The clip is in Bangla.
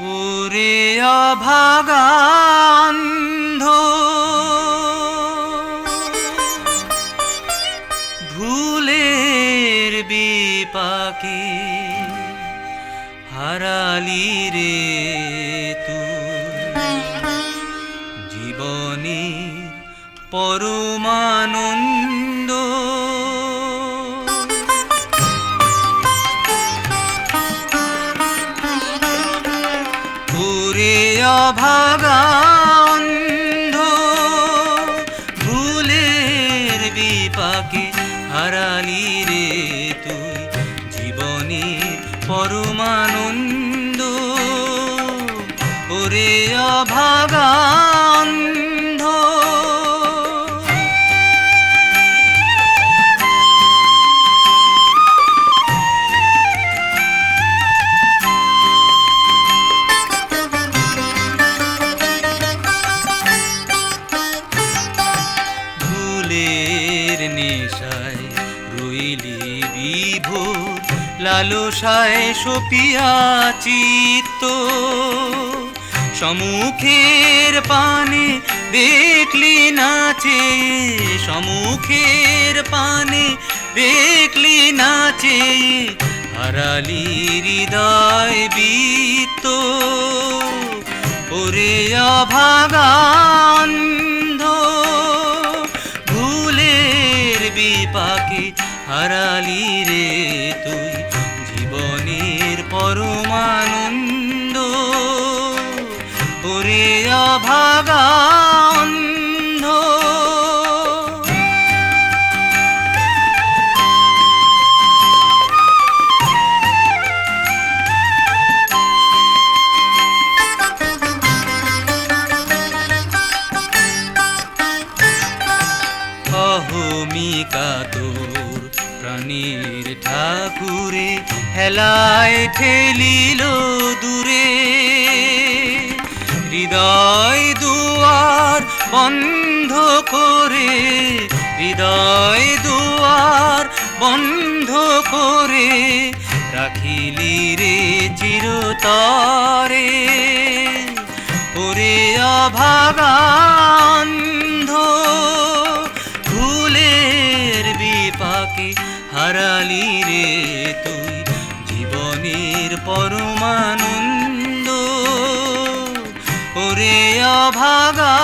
ওরে অভাগান্ধ। ভুলের বিপাকে হারালি রে তুই জীবনের পরমানন্দ ওরে অভাগান্ধ। ভুলের বিপাকে হারালি রে তুই জীবনের পরমানন্দ। ওরে অভাগান্ধ। লালসায় সপিয়া চিত্ত। সমুখের পানে দেখলি নাচে, সমুখের পানে দেখলি নাচে, হারালি হৃদয় বিত্ত ওরে অভাগান্ধ হারালি রে তুই জীবনের পরমানন্দ। ওরে অহমিকা তোর প্রাণীর ঠাকুরে, হেলায় ঠেলিল দূরে। হৃদয় দুয়ার বন্ধ করে, হৃদয় দুয়ার বন্ধ করে রাখিলি রে চিরতরে। ওরে অভাগান্ধ হারালি রে তুই জীবনের পরমানন্দ। ওরে অভাগা